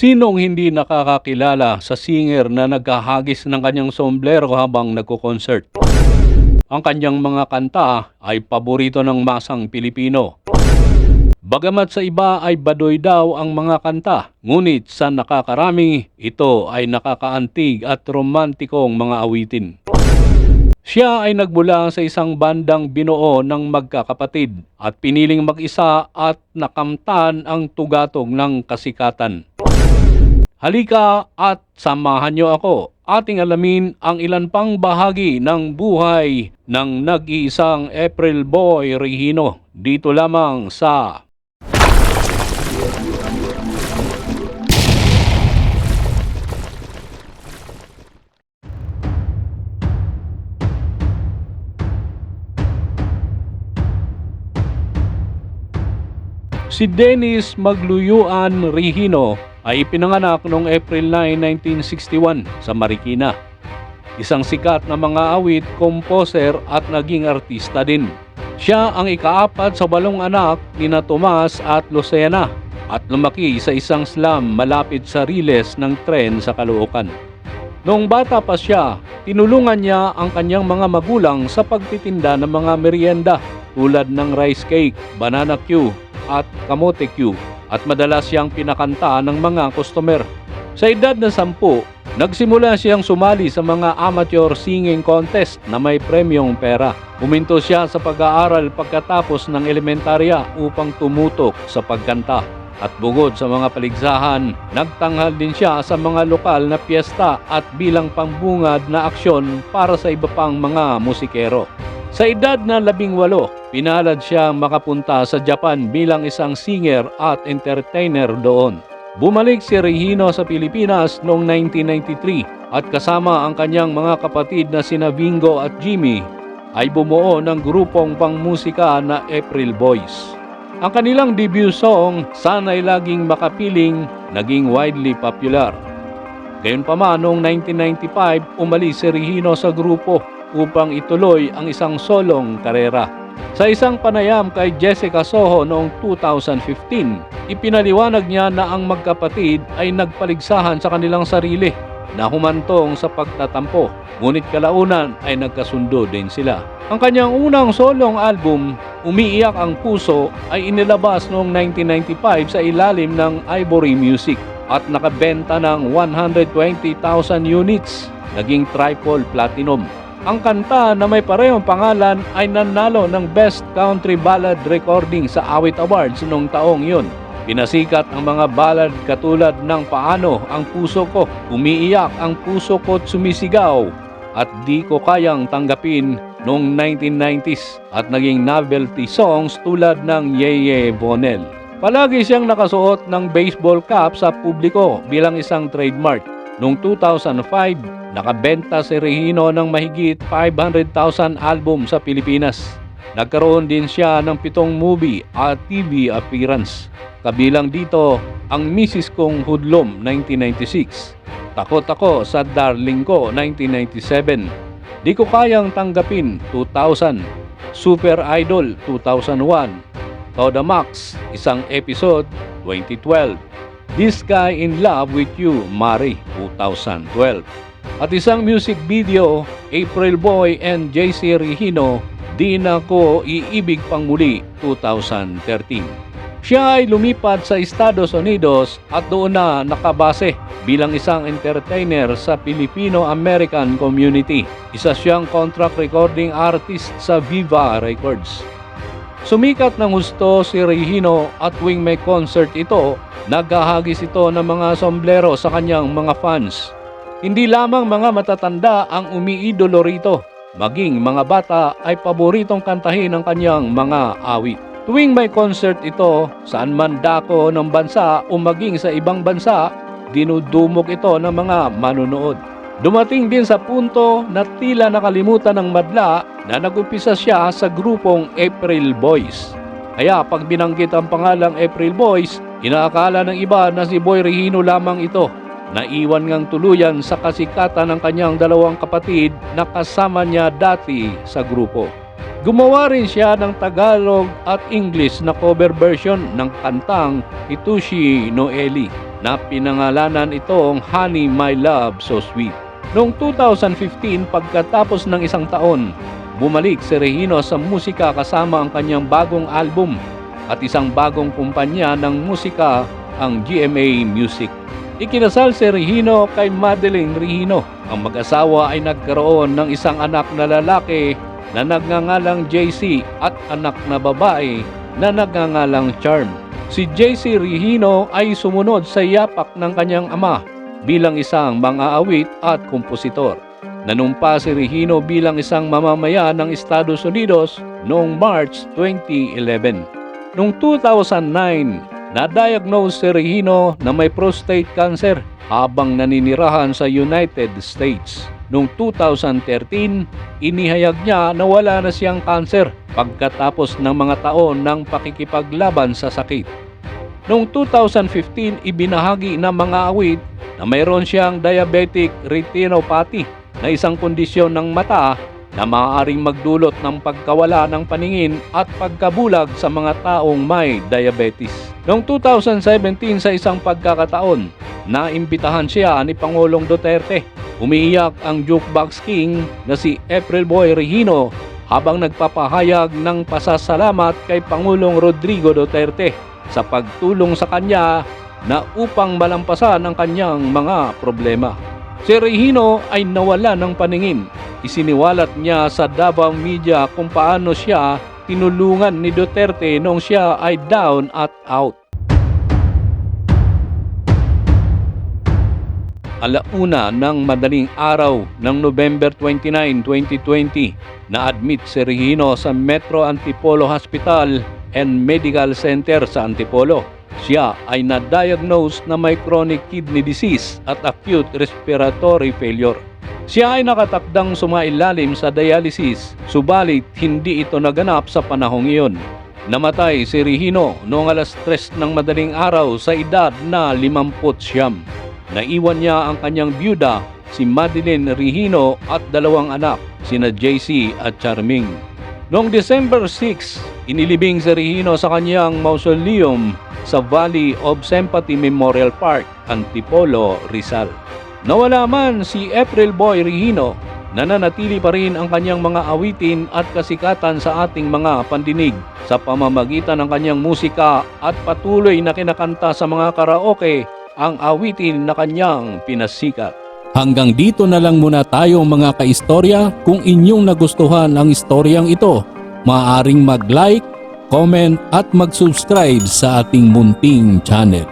Sinong hindi nakakakilala sa singer na naghahagis ng kanyang sombrero habang nagko-concert? Ang kanyang mga kanta ay paborito ng masang Pilipino. Bagamat sa iba ay badoy daw ang mga kanta, ngunit sa nakakarami, ito ay nakakaantig at romantikong mga awitin. Siya ay nagmula sa isang bandang binuo ng magkakapatid at piniling mag-isa at nakamtan ang tugatog ng kasikatan. Halika at samahan niyo ako. Ating alamin ang ilan pang bahagi ng buhay ng nag-iisang April Boy Regino. Dito lamang sa Si Dennis Magluyuan Regino ay ipinanganak noong April 9, 1961 sa Marikina. Isang sikat na mga awit, komposer at naging artista din. Siya ang ikaapat sa walong anak ni na Tomas at Lucena at lumaki sa isang slum malapit sa riles ng tren sa Caloocan. Noong bata pa siya, tinulungan niya ang kanyang mga magulang sa pagtitinda ng mga merienda tulad ng rice cake, banana Q at kamote Q at madalas siyang pinakanta ng mga customer. Sa edad na sampu, nagsimula siyang sumali sa mga amateur singing contest na may premyong pera. Huminto siya sa pag-aaral pagkatapos ng elementarya upang tumutok sa pagkanta. At bugod sa mga paligsahan, nagtanghal din siya sa mga lokal na piyesta at bilang pambungad na aksyon para sa iba pang mga musikero. Sa edad na labing walo, pinalad siyang makapunta sa Japan bilang isang singer at entertainer doon. Bumalik si Regino sa Pilipinas noong 1993 at kasama ang kanyang mga kapatid na sina Vingo at Jimmy ay bumuo ng grupong pangmusika na April Boys. Ang kanilang debut song, Sana'y Laging Makapiling, naging widely popular. Gayunpaman noong 1995, umalis si Regino sa grupo upang ituloy ang isang solong karera. Sa isang panayam kay Jessica Soho noong 2015, ipinaliwanag niya na ang magkapatid ay nagpaligsahan sa kanilang sarili na humantong sa pagtatampo. Ngunit kalaunan ay nagkasundo din sila. Ang kanyang unang solong album, Umiiyak ang Puso, ay inilabas noong 1995 sa ilalim ng Ivory Music at nakabenta ng 120,000 units, naging triple platinum. Ang kanta na may parehong pangalan ay nanalo ng Best Country Ballad Recording sa Awit Awards noong taong yun. Pinasikat ang mga ballad katulad ng Paano ang puso ko, Umiiyak ang puso ko't sumisigaw, at Di ko kayang tanggapin noong 1990s at naging novelty songs tulad ng Yeye Bonel. Palagi siyang nakasuot ng baseball cap sa publiko bilang isang trademark. Noong 2005, nakabenta si Regino ng mahigit 500,000 album sa Pilipinas. Nagkaroon din siya ng pitong movie at TV appearance. Kabilang dito ang Mrs. Kong Hudlom 1996, Takot Ako sa Darling Ko 1997, Di Ko Kayang Tanggapin 2000, Super Idol 2001, Toda Max, isang episode 2012, This Guy in Love with You, Mari 2012. At isang music video, April Boy and JC Regino, Di Na Ko Iibig Pang Muli 2013. Siya ay lumipat sa Estados Unidos at doon na nakabase bilang isang entertainer sa Filipino-American community. Isa siyang contract recording artist sa Viva Records. Sumikat ng husto si Regino at tuwing may concert ito, naghahagis ito ng mga sombrero sa kanyang mga fans. Hindi lamang mga matatanda ang umiidolo rito, maging mga bata ay paboritong kantahin ang kanyang mga awit. Tuwing may concert ito, saan man dako ng bansa o maging sa ibang bansa, dinudumog ito ng mga manunood. Dumating din sa punto na tila nakalimutan ng madla na nagumpisa siya sa grupong April Boys. Kaya pag binanggit ang pangalang April Boys, inaakala ng iba na si Boy Regino lamang ito. Naiwan ngang tuluyan sa kasikatan ng kanyang dalawang kapatid na kasama niya dati sa grupo. Gumawa rin siya ng Tagalog at English na cover version ng kantang Itushi Noeli. na pinangalanan itong Honey My Love So Sweet. Noong 2015 pagkatapos ng isang taon, bumalik si Regino sa musika kasama ang kanyang bagong album at isang bagong kumpanya ng musika ang GMA Music. Ikinasal si Regino kay Madeline Regino. Ang mag-asawa ay nagkaroon ng isang anak na lalaki na nagngangalang JC at anak na babae na nagngangalang Charm. Si JC Regino ay sumunod sa yapak ng kanyang ama bilang isang mang-aawit at kompositor. Nanumpa si Regino bilang isang mamamaya ng Estados Unidos noong March 2011. Noong 2009, na-diagnose si Regino na may prostate cancer habang naninirahan sa United States. Noong 2013, inihayag niya na wala na siyang cancer pagkatapos ng mga taon ng pakikipaglaban sa sakit. Noong 2015, ibinahagi ng mga awit na mayroon siyang diabetic retinopathy na isang kondisyon ng mata na maaaring magdulot ng pagkawala ng paningin at pagkabulag sa mga taong may diabetes. Noong 2017 sa isang pagkakataon, naimbitahan siya ni Pangulong Duterte. Umiiyak ang jukebox king na si April Boy Regino habang nagpapahayag ng pasasalamat kay Pangulong Rodrigo Duterte sa pagtulong sa kanya na upang malampasan ang kanyang mga problema. Si Regino ay nawala ng paningin. Isiniwalat niya sa Davao Media kung paano siya tinulungan ni Duterte nung siya ay down at out. Alauna ng madaling araw ng November 29, 2020, na-admit si Regino sa Metro Antipolo Hospital and Medical Center sa Antipolo. Siya ay na-diagnose na may chronic kidney disease at acute respiratory failure. Siya ay nakatakdang sumailalim sa dialysis, subalit hindi ito naganap sa panahong iyon. Namatay si Regino noong alas 3 ng madaling araw sa edad na 50 siyam. Naiwan niya ang kanyang byuda, si Madeline Regino at dalawang anak, sina JC at Charming. Noong December 6, inilibing si Regino sa kanyang mausoleum sa Valley of Sympathy Memorial Park, Antipolo, Rizal. Nawala man si April Boy Regino, nananatili pa rin ang kanyang mga awitin at kasikatan sa ating mga pandinig sa pamamagitan ng kanyang musika at patuloy na kinakanta sa mga karaoke ang awitin na kanyang pinasikat. Hanggang dito na lang muna tayo mga kaistorya. Kung inyong nagustuhan ang istoryang ito, maaaring mag-like, comment at mag-subscribe sa ating munting channel.